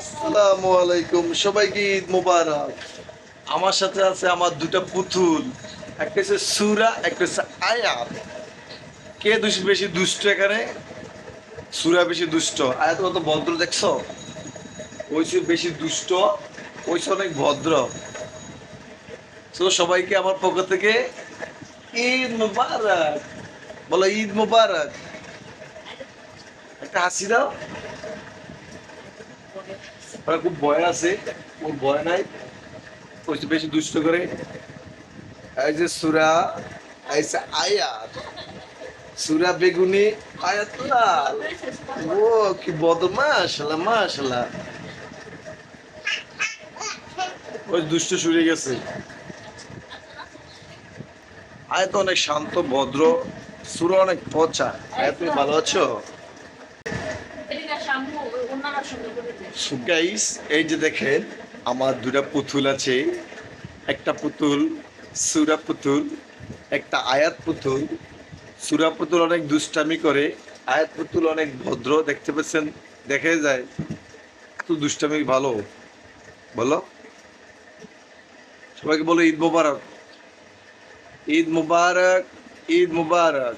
আসসালামু আলাইকুম, সবাইকে ঈদ আমার সাথে আছে আমার দুটা পুতুল, একটা হচ্ছে সুরা, একটা হচ্ছে আয়াত কে দুষ- বেশি দুষ্ট এখানে? সুরা বেশি দুষ্ট। আয়াত কত ভদ্র, দেখছ? বেশি দুষ্ট ওইসে অনেক ভদ্র। তো সবাইকে আমার পক্ষ থেকে ঈদ মুবারক। বলো, ঈদ মুবারক। একটা হাসি দাও। খুব ভয় আছে, ওর ভয় নাই। ওই বেশি দুষ্ট করে। এই যে সুরা, এই যে আয়াত। সুরা বেগুনি আয়াত ও, কি বদ মাশাল্লাহ মাশাল্লাহ ওই দুষ্ট শুরু গেছে। আয়াত অনেক শান্ত, ভদ্র। সুরা অনেক পচা। তুমি ভালো আছো? গাইস এই যে দেখেন, আমার দুটা পুতুল আছে। একটা পুতুল, সুরা পুতুল, একটা আয়াত পুতুল। সুরা পুতুল অনেক দুষ্টামি করে, আয়াত পুতুল অনেক ভদ্র, দেখতে পাচ্ছেন? দেখে যায়, তো দুষ্টামি ভালো। বলো। সবাইকে বলো ঈদ মুবারক। ঈদ মুবারক ঈদ মুবারক।